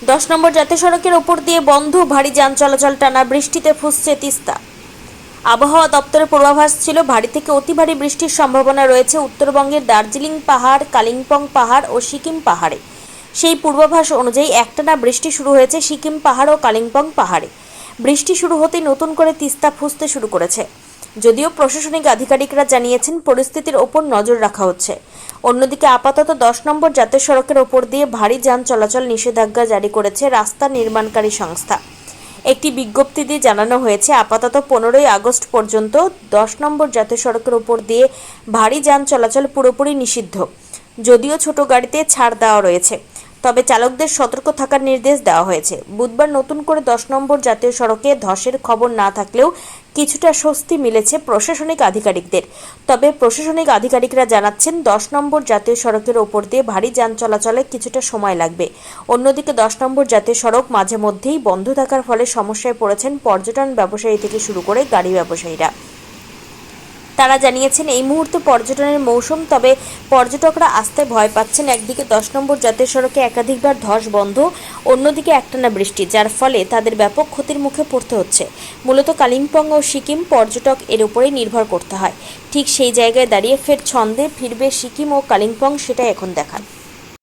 দশ নম্বর জাতীয় সড়কের ওপর দিয়ে বন্ধ, ভারী যান চলাচল, টানা বৃষ্টিতে ফুসছে তিস্তা। আবহাওয়া দপ্তরের পূর্বাভাস ছিল, ভারী থেকে অতি ভারী বৃষ্টির সম্ভাবনা রয়েছে উত্তরবঙ্গের দার্জিলিং পাহাড়, কালিম্পং পাহাড় ও সিকিম পাহাড়ে। সেই পূর্বাভাস অনুযায়ী একটানা বৃষ্টি শুরু হয়েছে সিকিম পাহাড় ও কালিম্পং পাহাড়ে। বৃষ্টি শুরু হতেই নতুন করে তিস্তা ফুসতে শুরু করেছে। যদিও প্রশাসনিক আধিকারিকরা জানিয়েছেন, পরিস্থিতির ওপর নজর রাখা হচ্ছে। অন্যদিকে আপাতত দশ নম্বর জাতীয় সড়কের ওপর দিয়ে ভারী যান চলাচল নিষেধাজ্ঞা জারি করেছে রাস্তা নির্মাণকারী সংস্থা। একটি বিজ্ঞপ্তি দিয়ে জানানো হয়েছে, আপাতত পনেরোই আগস্ট পর্যন্ত দশ নম্বর জাতীয় সড়কের ওপর দিয়ে ভারী যান চলাচল পুরোপুরি নিষিদ্ধ। যদিও ছোট গাড়িতে ছাড় দেওয়া রয়েছে। তবে চালকদের সতর্ক থাকার নির্দেশ দেওয়া হয়েছে। বুধবার নতুন করে দশ নম্বর জাতীয় সড়কে ধসের খবর না থাকলেও কিছুটা স্বস্তি মিলেছে প্রশাসনিক আধিকারিকদের। তবে প্রশাসনিক আধিকারিকরা জানাচ্ছেন, দশ নম্বর জাতীয় সড়কের ওপর দিয়ে ভারী যান চলাচলে কিছুটা সময় লাগবে। অন্যদিকে দশ নম্বর জাতীয় সড়ক মাঝে মধ্যেই বন্ধ থাকার ফলে সমস্যায় পড়েছেন পর্যটন ব্যবসায়ী থেকে শুরু করে গাড়ি ব্যবসায়ীরা। তারা জানিয়েছেন, এই মুহূর্তে পর্যটনের মৌসুম, তবে পর্যটকরা আসতে ভয় পাচ্ছেন। একদিকে দশ নম্বর জাতীয় সড়কে একাধিকবার ধস বন্ধ, অন্যদিকে একটানা বৃষ্টি, যার ফলে তাদের ব্যাপক ক্ষতির মুখে পড়তে হচ্ছে। মূলত কালিম্পং ও সিকিম পর্যটক এর উপরেই নির্ভর করতে হয়। ঠিক সেই জায়গায় দাঁড়িয়ে ফের ছন্দে ফিরবে সিকিম ও কালিম্পং, সেটাই এখন দেখার।